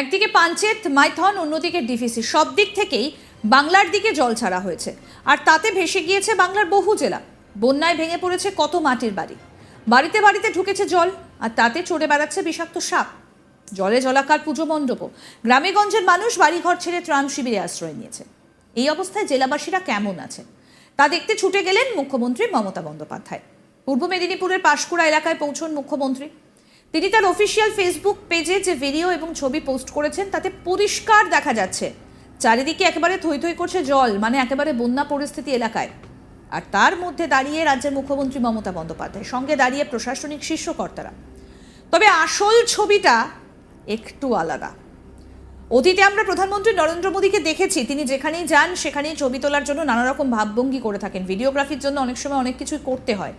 একদিকে পাঞ্চেত, মাইথন, অন্যদিকে ডিভিসি। সব দিক থেকেই বাংলার দিকে জল ছাড়া হয়েছে। আর তাতে ভেসে গিয়েছে বাংলার বহু জেলা। বন্যায় ভেঙে পড়েছে কত মাটির বাড়ি। বাড়িতে বাড়িতে ঢুকেছে জল, আর তাতে চড়ে বেড়াচ্ছে বিষাক্ত সাপ। জলে জলাকার পুজো মণ্ডপও। গ্রামেগঞ্জের মানুষ বাড়িঘর ছেড়ে ত্রাণ শিবিরে আশ্রয় নিয়েছে। এই অবস্থায় জেলাবাসীরা কেমন আছে? তা দেখতে ছুটে গেলেন মুখ্যমন্ত্রী মমতা বন্দ্যোপাধ্যায়। পূর্ব মেদিনীপুরের পাঁশকুড়া এলাকায় পৌঁছন মুখ্যমন্ত্রী। তিনি তার অফিসিয়াল ফেসবুক পেজে যে ভিডিও এবং ছবি পোস্ট করেছেন, তাতে পরিষ্কার দেখা যাচ্ছে। চারিদিকে একেবারে থই থই করছে জল মানে একেবারে বন্যা পরিস্থিতি এলাকায়। আর তার মধ্যে দাঁড়িয়ে রাজ্যের মুখ্যমন্ত্রী মমতা বন্দ্যোপাধ্যায়, সঙ্গে দাঁড়িয়ে প্রশাসনিক শীর্ষকর্তারা। তবে আসল ছবিটা একটু আলাদা। অতীতে আমরা প্রধানমন্ত্রী নরেন্দ্র মোদীকে দেখেছি, তিনি যেখানেই যান সেখানেই ছবি তোলার জন্য নানা রকম ভাবভঙ্গি করে থাকেন। ভিডিওগ্রাফির জন্য অনেক সময় অনেক কিছুই করতে হয়।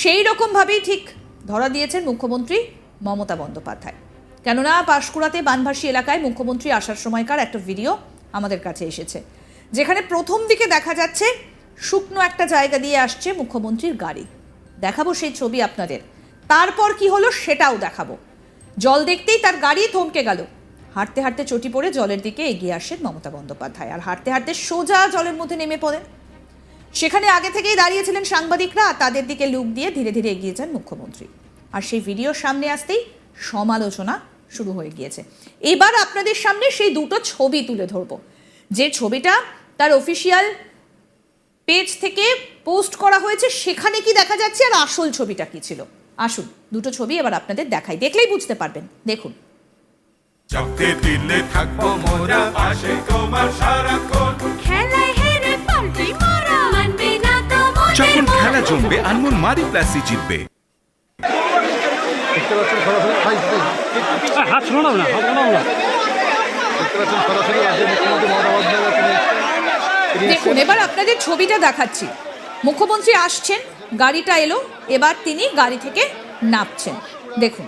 সেই রকমভাবেই ঠিক ধরা দিয়েছেন মুখ্যমন্ত্রী মমতা বন্দ্যোপাধ্যায়। কেননা পাঁশকুড়াতে বানভাসী এলাকায় মুখ্যমন্ত্রী আসার সময়কার একটা ভিডিও আমাদের কাছে এসেছে। যেখানে প্রথম দিকে দেখা যাচ্ছে শুকনো একটা জায়গা দিয়ে আসছে মুখ্যমন্ত্রীর গাড়ি। দেখাবো সেই ছবি আপনাদের। তারপর কি হলো সেটাও দেখাবো। জল দেখতেই তার গাড়ি থমকে গেল। হাঁটতে হাঁটতে চটি পড়ে জলের দিকে এগিয়ে আসেন মমতা বন্দ্যোপাধ্যায়। আর হাঁটতে হাঁটতে সোজা জলের মধ্যে নেমে পড়েন। সেখানে আগে থেকেই দাঁড়িয়েছিলেন সাংবাদিকরা তাদের দিকে লুক দিয়ে ধীরে ধীরে এগিয়ে যান মুখ্যমন্ত্রী। আর সেই ভিডিও সামনে আসতেই সমালোচনা শুরু হয়ে গিয়েছে। এবার আপনাদের সামনে সেই দুটো ছবি তুলে ধরবো। যে ছবিটা তার অফিসিয়াল পেজ থেকে পোস্ট করা হয়েছে সেখানে কি দেখা যাচ্ছে আর আসল ছবিটা কি ছিল? আসুন দুটো ছবি এবার আপনাদের দেখাই। দেখলেই বুঝতে পারবেন। দেখুন। চোখে দিলে থাকব মোরা পাশে তোমার সারাক্ষণ। খেলায় হেরে পাল্টে মারা মানবে না তো যখন খেলা জমবে আনমন মারি প্লাসই জিতবে। দেখতে পাচ্ছেন সরাসরি ভাই ভাই, হাত শোনাও না হাত শোনাও না দেখতে পাচ্ছেন সরাসরি রাজ্যের মুখ্যমন্ত্রী মমতা বন্দ্যোপাধ্যায় তিনি তিনি দেখুন এবার আপনাদের ছবিটা দেখাচ্ছি। মুখ্যমন্ত্রী আসছেন গাড়িটা এলো এবার তিনি গাড়ি থেকে নামছেন। দেখুন।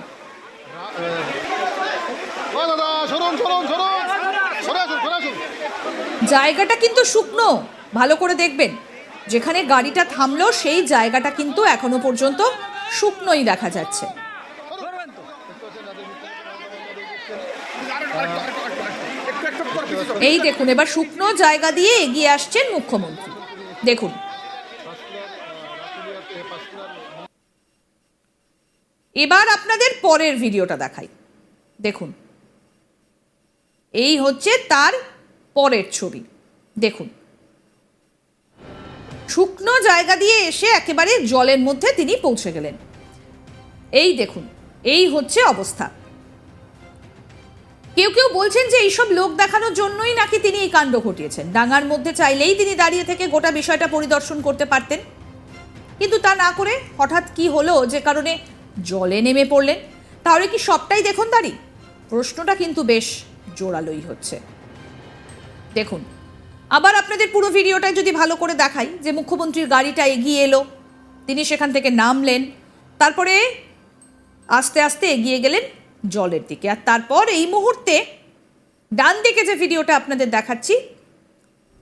জায়গাটা কিন্তু শুকনো ভালো করে দেখবেন। যেখানে গাড়িটা থামলো সেই জায়গাটা কিন্তু এখনও পর্যন্ত শুকনোই দেখা যাচ্ছে। এই দেখুন, এবার শুকনো জায়গা দিয়ে এগিয়ে আসছেন মুখ্যমন্ত্রী। দেখুন। এবার আপনাদের পরের ভিডিওটা দেখাই। দেখুন। এই হচ্ছে তার পরের ছবি। দেখুন। শুকনো জায়গা দিয়ে এসে একেবারে জলের মধ্যে তিনি পৌঁছে গেলেন। এই দেখুন, এই হচ্ছে অবস্থা। কেউ কেউ বলছেন যে এইসব লোক দেখানোর জন্যই নাকি তিনি এই কাণ্ড ঘটিয়েছেন। ডাঙার মধ্যে চাইলেই তিনি দাঁড়িয়ে থেকে গোটা বিষয়টা পরিদর্শন করতে পারতেন। কিন্তু তা না করে হঠাৎ কি হলো, যে কারণে জলে নেমে পড়লেন। তাহলে কি সবটাই দেখুন দাঁড়ি? প্রশ্নটা কিন্তু বেশ জোরালোই হচ্ছে। দেখুন, আবার আপনাদের পুরো ভিডিওটা যদি ভালো করে দেখাই, যে মুখ্যমন্ত্রীর গাড়িটা এগিয়ে এলো, তিনি সেখান থেকে নামলেন, তারপরে আস্তে আস্তে এগিয়ে গেলেন জলের দিকে। আর তারপর এই মুহূর্তে ডান দিকে যে ভিডিওটা আপনাদের দেখাচ্ছি,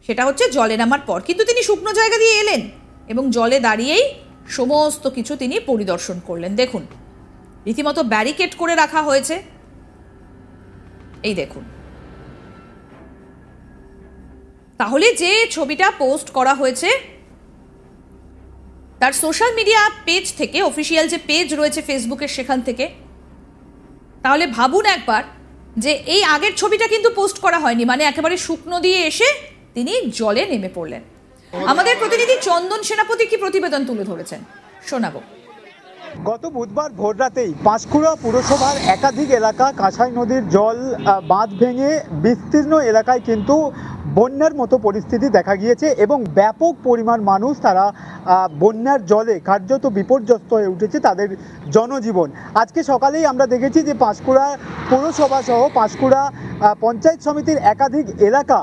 সেটা হচ্ছে জলে নামার পর। কিন্তু তিনি শুকনো জায়গা দিয়ে এলেন এবং জলে দাঁড়িয়েই সমস্ত কিছু তিনি পরিদর্শন করলেন। দেখুন, রীতিমতো ব্যারিকেড করে রাখা হয়েছে। এই দেখুন। তাহলে যে ছবিটা পোস্ট করা হয়েছে, তার সোশ্যাল মিডিয়া পেজ থেকে, অফিসিয়াল যে পেজ রয়েছে ফেসবুকের সেখান থেকে তাহলে ভাবুন একবার যে এই আগের ছবিটা কিন্তু পোস্ট করা হয়নি মানে একেবারে শুকনো দিয়ে এসে তিনি জলে নেমে পড়লেন। আমাদের প্রতিনিধি চন্দন সেনাপতি কি প্রতিবেদন তুলে ধরেছেন? শোনাবো। গত বুধবার ভোররাতেই পাঁশকুড়া পুরসভার একাধিক এলাকা কাঁসাই নদীর জল বাঁধ ভেঙে বিস্তীর্ণ এলাকায় কিন্তু বন্যার মতো পরিস্থিতি দেখা গিয়েছে এবং ব্যাপক পরিমাণ মানুষ তারা বন্যার জলে কার্যত বিপর্যস্ত হয়ে উঠেছে তাদের জনজীবন। আজকে সকালেই আমরা দেখেছি যে পাঁশকুড়া পৌরসভা সহ পাঁশকুড়া পঞ্চায়েত সমিতির একাধিক এলাকা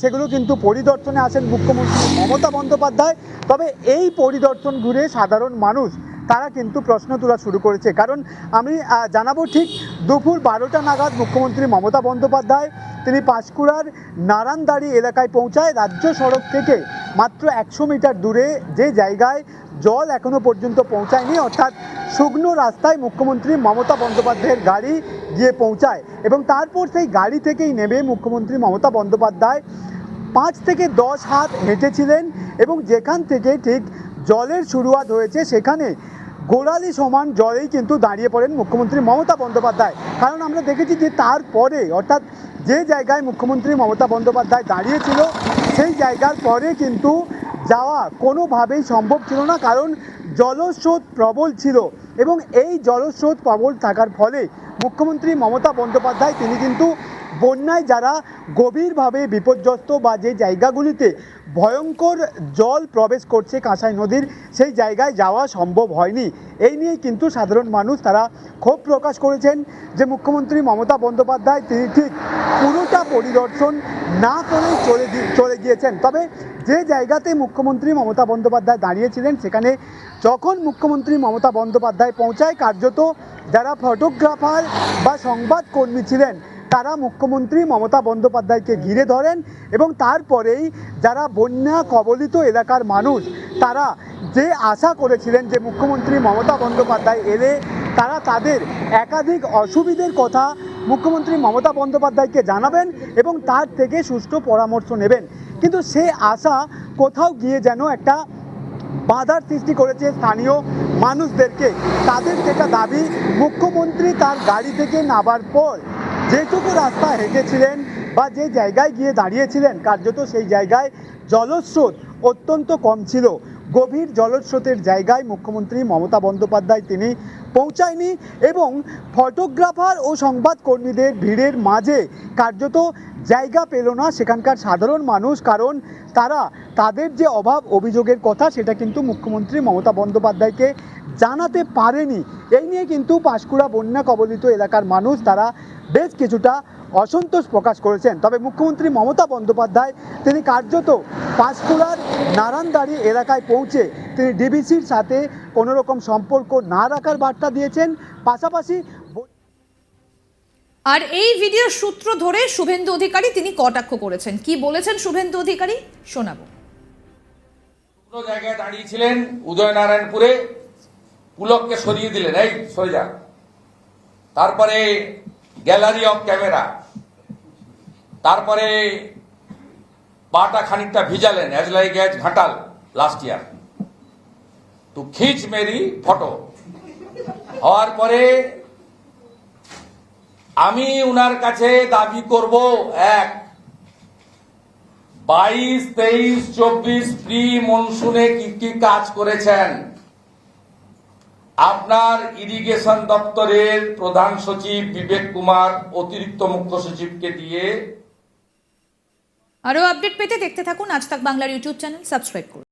সেগুলো কিন্তু পরিদর্শনে আসেন মুখ্যমন্ত্রী মমতা বন্দ্যোপাধ্যায়। তবে এই পরিদর্শন ঘুরে সাধারণ মানুষ তারা কিন্তু প্রশ্ন তোলা শুরু করেছে। কারণ আমি জানাব ঠিক দুপুর বারোটা নাগাদ মুখ্যমন্ত্রী মমতা বন্দ্যোপাধ্যায় তিনি পাঁশকুড়ার নারায়ণদাড়ি এলাকায় পৌঁছায় রাজ্য সড়ক থেকে মাত্র একশো মিটার দূরে যে জায়গায় জল এখনও পর্যন্ত পৌঁছায়নি, অর্থাৎ শুকনো রাস্তায় মুখ্যমন্ত্রী মমতা বন্দ্যোপাধ্যায়ের গাড়ি গিয়ে পৌঁছায় এবং তারপর সেই গাড়ি থেকেই নেমে মুখ্যমন্ত্রী মমতা বন্দ্যোপাধ্যায় পাঁচ থেকে দশ হাত হেঁটেছিলেন এবং যেখান থেকে ঠিক জলের শুরুয়াত হয়েছে সেখানে গোড়ালি সমান জলেই কিন্তু দাঁড়িয়ে পড়েন মুখ্যমন্ত্রী মমতা বন্দ্যোপাধ্যায়। কারণ আমরা দেখেছি যে তারপরে, অর্থাৎ যে জায়গায় মুখ্যমন্ত্রী মমতা বন্দ্যোপাধ্যায় দাঁড়িয়েছিল, সেই জায়গার পরে কিন্তু যাওয়া কোনোভাবেই সম্ভব ছিল না, কারণ জলস্রোত প্রবল ছিল এবং এই জলস্রোত প্রবল থাকার ফলে মুখ্যমন্ত্রী মমতা বন্দ্যোপাধ্যায়, তিনি কিন্তু বন্যায় যারা গভীরভাবে বিপর্যস্ত বা যে জায়গাগুলিতে ভয়ঙ্কর জল প্রবেশ করছে কাঁসাই নদীর, সেই জায়গায় যাওয়া সম্ভব হয়নি। এই নিয়ে কিন্তু সাধারণ মানুষ তারা ক্ষোভ প্রকাশ করেছেন যে মুখ্যমন্ত্রী মমতা বন্দ্যোপাধ্যায় তিনি ঠিক পুরোটা পরিদর্শন না করে চলে চলে গিয়েছেন। তবে যে জায়গাতে মুখ্যমন্ত্রী মমতা বন্দ্যোপাধ্যায় দাঁড়িয়েছিলেন, সেখানে যখন মুখ্যমন্ত্রী মমতা বন্দ্যোপাধ্যায় পৌঁছায়, কার্যত যারা ফটোগ্রাফার বা সংবাদকর্মী ছিলেন তারা মুখ্যমন্ত্রী মমতা বন্দ্যোপাধ্যায়কে ঘিরে ধরেন এবং তারপরেই যারা বন্যা কবলিত এলাকার মানুষ, তারা যে আশা করেছিলেন যে মুখ্যমন্ত্রী মমতা বন্দ্যোপাধ্যায় এলে তারা তাদের একাধিক অসুবিধের কথা মুখ্যমন্ত্রী মমতা বন্দ্যোপাধ্যায়কে জানাবেন এবং তার থেকে সুষ্ঠু পরামর্শ নেবেন। কিন্তু সে আশা কোথাও গিয়ে যেন একটা বাধার সৃষ্টি করেছে স্থানীয় মানুষদেরকে। তাদের যেটা দাবি, মুখ্যমন্ত্রী তার গাড়ি থেকে নামার পর যেটুকু রাস্তা হেঁটেছিলেন বা যে জায়গায় গিয়ে দাঁড়িয়েছিলেন, কার্যত সেই জায়গায় জলস্রোত অত্যন্ত কম ছিল। গভীর জলস্রোতের জায়গায় মুখ্যমন্ত্রী মমতা বন্দ্যোপাধ্যায় তিনি পৌঁছায়নি এবং ফটোগ্রাফার ও সংবাদকর্মীদের ভিড়ের মাঝে কার্যত জায়গা পেল না সেখানকার সাধারণ মানুষ, কারণ তারা তাদের যে অভাব অভিযোগের কথা সেটা কিন্তু মুখ্যমন্ত্রী মমতা বন্দ্যোপাধ্যায়কে জানাতে পারেনি। এই নিয়ে কিন্তু পাঁশকুড়া বন্যা কবলিত এলাকার মানুষ, তারা বেশ কিছুটা অসন্তোষ প্রকাশ করেছেন। তবে মুখ্যমন্ত্রী মমতা বন্দ্যোপাধ্যায় তিনি কার্যত পাঁশকুড়ার নারায়ণদাড়ি এলাকায় পৌঁছে তিনি ডিবিসির সাথে কোনো রকম সম্পর্ক না রাখার বার্তা দিয়েছেন। পাশাপাশি আর এই ভিডিওর সূত্র ধরে শুভেন্দু অধিকারী তিনি কটাক্ষ করেছেন। কি বলেছেন শুভেন্দু অধিকারী? শোনাবো। জায়গায় দাঁড়িয়েছিলেন উদয়নারায়ণপুরে। পুলককে সরিয়ে দিলেন এই সরে যা। তারপরে গ্যালারি অফ ক্যামেরা। তারপরে পাটা খানিকটা ভিজালেন like as Ghatal last year তো খিচ মেরি ফটো। হওয়ার পরে আমি উনার কাছে দাবি করব, এক, বাইশ, তেইশ, চব্বিশ প্রি মনসুনে কি কি কাজ করেছেন? আপনার ইরিগেশন দপ্তরের প্রধান সচিব বিবেক কুমার, অতিরিক্ত মুখ্য সচিবকে দিয়ে আরও আপডেট পেতে দেখতে থাকুন আজ তাক বাংলার ইউটিউব চ্যানেল, সাবস্ক্রাইব করুন।